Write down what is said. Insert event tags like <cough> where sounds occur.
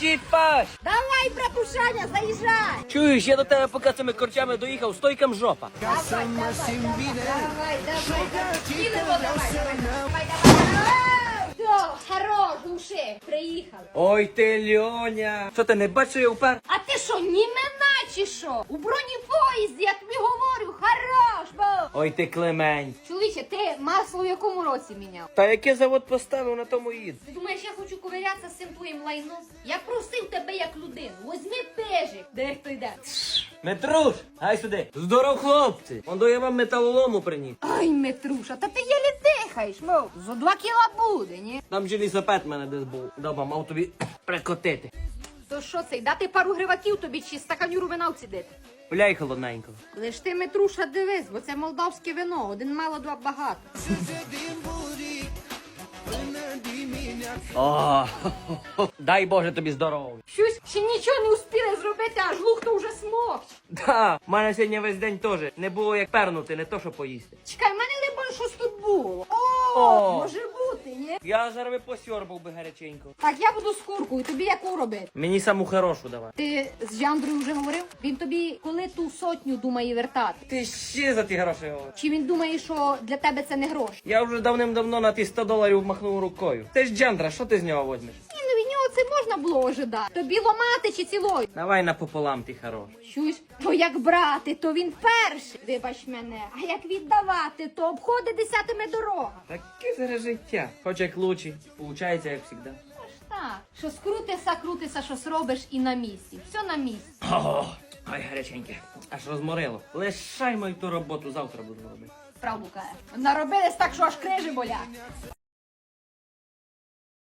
Чіпаш! Давай, братушаня, заїжджай! Чуєш, я до тебе поки цими корчами доїхав, стойкам жопа. Давай, давай, давай, давай, давай, Тілимо, давай, давай, давай, давай. Все, хорош, души, приїхали. Ой ти, Льоня. Що ти не бачиш, я впер? А ти що, німена чи що? У бронепоїзді, я тобі говорю, хорош, бо. Ой ти Клемень. Чоловіче, ти масло в якому році міняв? Та який завод поставив на тому їду? Ти думаєш, я хочу ковирятися з цим твоїм лайном? Я просив тебе як людину. Возьми пежик. Де хто йде? Метруш, гай сюди. Здоров, хлопці. Он до я вам металолому приніс. Ай, Метруша, та ти єлі дихаєш, мов. За два кіла буде, ні? Там же лісопед мене десь був. Дома мав тобі прикотити. То що це, дати пару гриваків тобі чи стаканюру вина вцідити? Гуляй холодненько. Лиш ти, Метруша, дивись, бо це молдавське вино. Один мало, два багато. О, <laughs> дай Боже тобі здоров'я. Щось ще нічого не успіли зробити, аж лухто вже смокч. Да, в мене сьогодні весь день теж не було як пернути, не то що поїсти. Чекай, в мене либо щось тут було. О, О! може? Я зараз би посьорбав би гаряченько. Так, я буду з куркою, тобі яку робити? Мені саму хорошу давай. Ти з Жандрою вже говорив? Він тобі коли ту сотню думає вертати? Ти ще за ті гроші говориш. Чи він думає, що для тебе це не гроші? Я вже давним-давно на ті 100 доларів махнув рукою. Ти ж джандра, що ти з нього возьмеш? Це можна було ожидати. Тобі ломати чи цілою? Давай напополам, ти хорош. Чуєш? То як брати, то він перший, вибач мене. А як віддавати, то обходить десятими дорога. Таке зараз життя. Хоч як лучі, получається як завжди. Аж так. Що скрутися, крутися, щось робиш і на місці. Все на місці. Ого, ай гаряченьке. Аж розморило. Лишай мою ту роботу, завтра буду робити. Правду каже. Наробились так, що аж крижі болять.